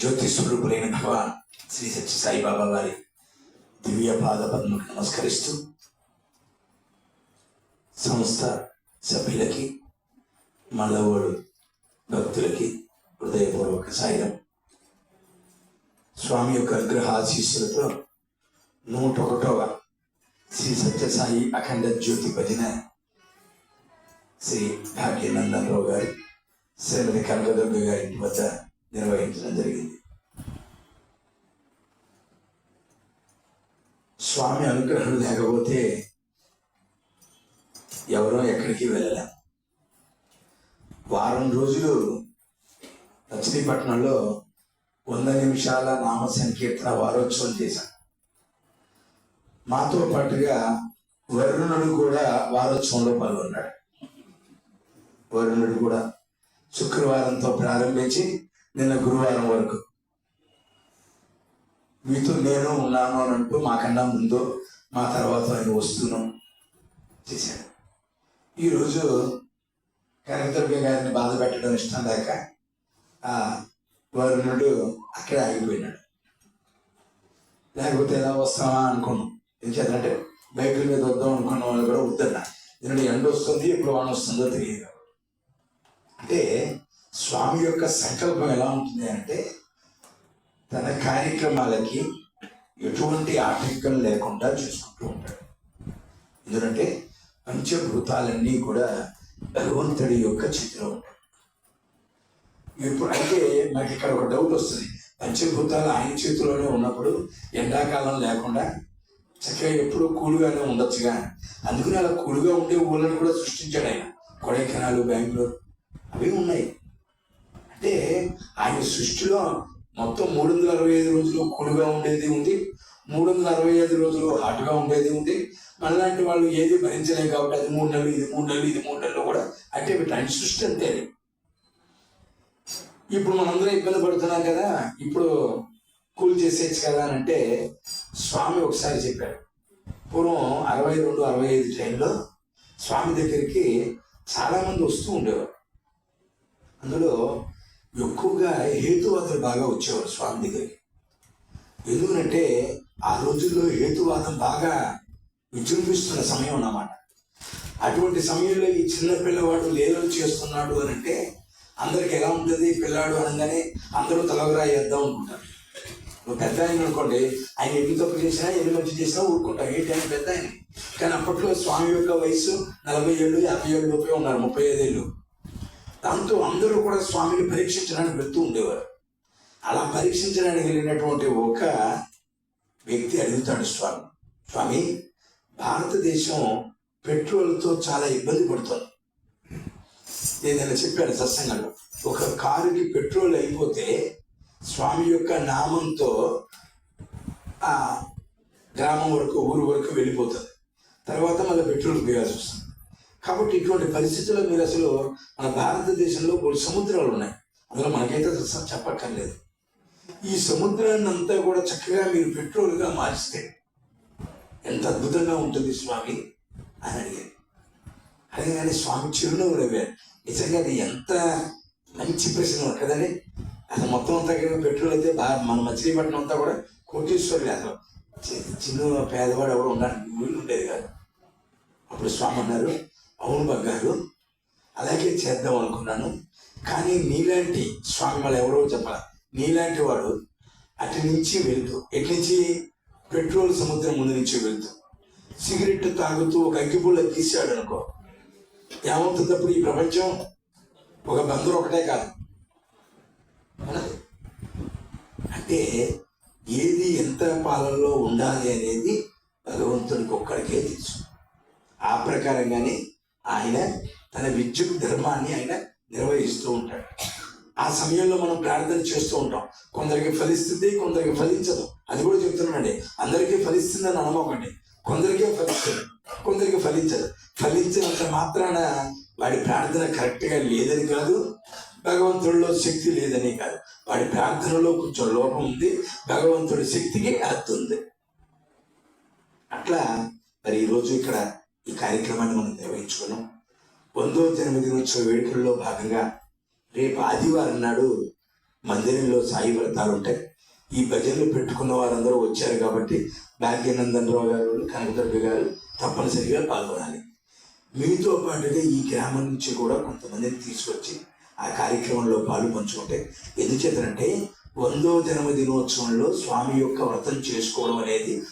జ్యోతి స్వరూపులైన భగవాన్ శ్రీ సత్య సాయిబాబా వారి దివ్య పాద పద్మకు నమస్కరిస్తూ సంస్థ సభ్యులకి మల్లవోడు భక్తులకి హృదయపూర్వక సాయం స్వామి యొక్క అనుగ్రహ ఆశీస్సులతో నూట ఒకటవ శ్రీ సత్యసాయి అఖండ జ్యోతి భజన శ్రీ భాగ్యనందనరావు గారి శ్రీమతి కనకదుర్గ గారి ఇంటి వద్ద నిర్వహించడం జరిగింది. స్వామి అనుగ్రహం లేకపోతే ఎవరో ఎక్కడికి వెళ్ళలేం. వారం రోజులు లక్ష్మీపట్నంలో వంద నిమిషాల నామ సంకీర్తన వారోత్సవం చేశాం. మాతో పాటుగా వరుణుడు కూడా వారోత్సవంలో పాల్గొన్నాడు. వరుణుడు కూడా శుక్రవారంతో ప్రారంభించి నిన్న గురువారం వరకు. మీతో నేను ఉన్నాను అని అంటూ మాకన్నా ముందు మా తర్వాత ఆయన వస్తున్నాం చేశాడు. ఈరోజు కనకదుర్గ గారిని బాధ పెట్టడం ఇష్టం లేక ఆ వరుణుడు అక్కడే ఆగిపోయినాడు. లేకపోతే ఎలా వస్తామా అనుకున్నాం. ఏం చేద్దంటే బైకుల మీద వద్దాం అనుకున్న వాళ్ళు కూడా వద్దన్నా ఎందుకంటే ఎండ వస్తుంది ఎప్పుడు వాన వస్తుందో తెలియదు. అంటే స్వామి యొక్క సంకల్పం ఎలా ఉంటుంది అంటే తన కార్యక్రమాలకి ఎటువంటి ఆటంకం లేకుండా చూసుకుంటూ ఉంటాడు. ఎందుకంటే పంచభూతాలన్నీ కూడా భగవంతుడి యొక్క చిత్రం ఉంటాయి. ఇప్పుడు అయితే నాకు ఇక్కడ ఒక డౌట్ వస్తుంది. పంచభూతాలు ఆయన చేతిలోనే ఉన్నప్పుడు ఎండాకాలం లేకుండా చక్కగా ఎప్పుడూ కూలుగానే ఉండొచ్చుగా? అందుకని అలా కూలుగా ఉండే ఊళ్ళని కూడా సృష్టించాడు ఆయన. కొడైకెనాలు బెంగళూరు అవి ఉన్నాయి. అంటే ఆయన సృష్టిలో మొత్తం మూడు వందల అరవై ఐదు రోజులు కూలుగా ఉండేది ఉంది. మూడు వందల అరవై ఐదు రోజులు హాట్గా ఉండేది ఉంది. మనలాంటి వాళ్ళు ఏది భరించలేం కాబట్టి అది మూడు నెలలు ఇది మూడు నెలలు ఇది మూడు నెలలు కూడా అంటే ఆయన సృష్టి అంతే ఇప్పుడు మనందరం ఇబ్బంది పడుతున్నాం కదా. ఇప్పుడు కూల్ చేసేయచ్చు కదా అని అంటే స్వామి ఒకసారి చెప్పాడు. పూర్వం అరవై రెండు అరవై ఐదు టైంలో స్వామి దగ్గరికి చాలామంది వస్తూ ఉండేవారు. అందులో ఎక్కువగా హేతువాదులు బాగా వచ్చేవారు స్వామి దగ్గరికి. ఎందుకంటే ఆ రోజుల్లో హేతువాదం బాగా విజృంభిస్తున్న సమయం అన్నమాట. అటువంటి సమయంలో ఈ చిన్న పిల్లవాడు లేలం చేస్తున్నాడు అని అంటే అందరికి ఎలా ఉంటుంది? పిల్లాడు అనగానే అందరూ తలవరా వేద్దాం అనుకుంటారు. నువ్వు పెద్ద ఆయన అనుకోండి ఆయన ఎన్ని తప్పు చేసినా ఎన్ని మంచి చేసినా ఊరుకుంటాం. ఏంటి ఆయన పెద్ద ఆయన? కానీ అప్పట్లో స్వామి యొక్క వయసు నలభై ఏళ్ళు యాభై ఏళ్ళు లోపే ఉన్నారు ముప్పై ఐదేళ్ళు. దాంతో అందరూ కూడా స్వామిని పరీక్షించడానికి వెళ్తూ ఉండేవారు. అలా పరీక్షించడానికి వెళ్ళినటువంటి ఒక వ్యక్తి అడుగుతాడు స్వామి స్వామి భారతదేశం పెట్రోల్తో చాలా ఇబ్బంది పడుతుంది. ఏదైనా చెప్పాను సత్సంగంలో. ఒక కారుకి పెట్రోల్ అయిపోతే స్వామి యొక్క నామంతో ఆ గ్రామం వరకు ఊరు వరకు వెళ్ళిపోతుంది. తర్వాత మళ్ళీ పెట్రోల్ పోయాల్సి వస్తుంది. కాబట్టి ఇటువంటి పరిస్థితుల్లో మీరు అసలు మన భారతదేశంలో కొన్ని సముద్రాలు ఉన్నాయి. అందులో మనకైతే అసలు చెప్పక్కర్లేదు. ఈ సముద్రాన్ని అంతా కూడా చక్కగా మీరు పెట్రోల్గా మార్చితే ఎంత అద్భుతంగా ఉంటుంది స్వామి అని అడిగారు. అడగగానే స్వామి చిరునవ్వు నవ్వారు నిజంగా అది ఎంత మంచి ప్రశ్న కదండి? అసలు మొత్తం అంతా పెట్రోల్ అయితే బాగా మన మచిలీపట్నం అంతా కూడా కోటీశ్వరుడు అసలు. చి- చిన్న పేదవాడు ఎవరు ఉండడానికి వీళ్ళు ఉండేది కాదు. అప్పుడు స్వామి అన్నారు అవును బంగారు. అలాగే చేద్దాం అనుకున్నాను. కానీ నీలాంటి స్వామి మళ్ళీ ఎవరో చెప్పాలి. నీలాంటి వాడు అటు నుంచి వెళ్తూ ఎటు నుంచి? పెట్రోల్ సముద్రం ముందు నుంచి వెళ్తూ. సిగరెట్ తాగుతూ ఒక అగ్గిపుల్ల తీసాడు అనుకో. ఏమవుతుంది అప్పుడు ఈ ప్రపంచం? ఒక బందరు ఒకటే కాదు. అంటే ఏది ఎంత పాలనలో ఉండాలి అనేది భగవంతుడికి ఒక్కడికే తెలుసు. ఆ ప్రకారంగానే ఆయన తన విద్యుత్ ధర్మాన్ని ఆయన నిర్వహిస్తూ ఉంటాడు. ఆ సమయంలో మనం ప్రార్థన చేస్తూ ఉంటాం. కొందరికి ఫలిస్తుంది కొందరికి ఫలించదు. అది కూడా చెప్తున్నానండి. అందరికీ ఫలిస్తుందని అనమోకండి కొందరికే ఫలిస్తుంది కొందరికి ఫలించదు. ఫలించినంత మాత్రాన వాడి ప్రార్థన కరెక్ట్గా లేదని కాదు భగవంతుడిలో శక్తి లేదని కాదు. వాడి ప్రార్థనలో కొంచెం లోపం ఉంది భగవంతుడి శక్తికి హద్దు అట్లా మరి ఈరోజు ఇక్కడ ఈ కార్యక్రమాన్ని మనం నిర్వహించుకున్నాం. వందో జన్మదినోత్సవ వేడుకల్లో భాగంగా రేపు ఆదివారం నాడు మందిరంలో సాయి వ్రతాలు ఉంటాయి. ఈ భజనలు పెట్టుకున్న వారందరూ వచ్చారు కాబట్టి భాగ్యనందన్ రావు గారు కనకదుర్గ గారు తప్పనిసరిగా పాల్గొనాలి. మీతో పాటుగా ఈ గ్రామం నుంచి కూడా కొంతమందిని తీసుకొచ్చి ఆ కార్యక్రమంలో పాలు పంచుకుంటే ఎందుచేతనంటే వందో జన్మ దినోత్సవంలో స్వామి యొక్క వ్రతం చేసుకోవడం అనేది